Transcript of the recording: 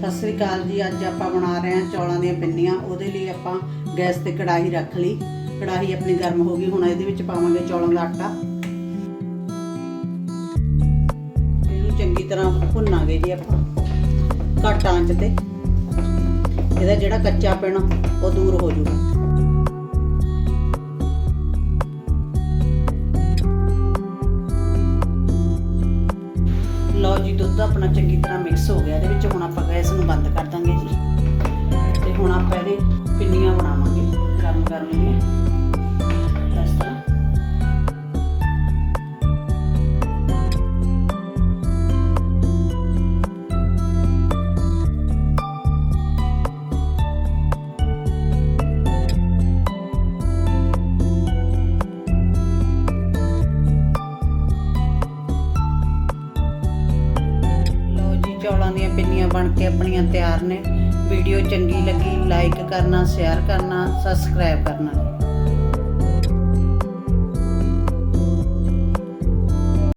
ਸਤਿ ਸ੍ਰੀ ਅਕਾਲ ਜੀ, ਅੱਜ ਆਪਾਂ ਬਣਾ ਰਹੇ ਹਾਂ ਚੌਲਾਂ ਦੀਆਂ ਪਿੰਨੀਆਂ। ਉਹਦੇ ਲਈ ਆਪਾਂ ਗੈਸ ਤੇ ਕੜਾਹੀ ਰੱਖ ਲਈ। ਕੜਾਹੀ ਆਪਣੀ ਗਰਮ ਹੋ ਗਈ, ਹੁਣ ਇਹਦੇ ਵਿੱਚ ਪਾਵਾਂਗੇ ਚੌਲਾਂ ਦਾ ਆਟਾ। ਇਹਨੂੰ ਚੰਗੀ ਤਰ੍ਹਾਂ ਭੁੰਨਾਂਗੇ ਜੀ ਆਪਾਂ, ਘੱਟ ਆਂਚ ਤੇ। ਇਹਦਾ ਜਿਹੜਾ ਕੱਚਾ ਪਿਣ ਉਹ ਦੂਰ ਹੋ ਜਾਊਗਾ। ਲਓ ਜੀ, ਦੁੱਧ ਆਪਣਾ ਚੰਗੀ ਤਰ੍ਹਾਂ ਮਿਕਸ ਹੋ ਗਿਆ, ਇਹਦੇ ਵਿੱਚ ਹੁਣ ਆਪਾਂ ਗੈਸ ਨੂੰ ਬੰਦ ਕਰ ਦਾਂਗੇ ਚੌਲਾਂ ਦੀਆਂ ਪਿੰਨੀਆਂ ਬਣ ਕੇ ਆਪਣੀਆਂ ਤਿਆਰ ਨੇ। ਵੀਡੀਓ ਚੰਗੀ ਲੱਗੀ ਲਾਈਕ ਕਰਨਾ ਸ਼ੇਅਰ ਕਰਨਾ ਸਬਸਕ੍ਰਾਈਬ ਕਰਨਾ।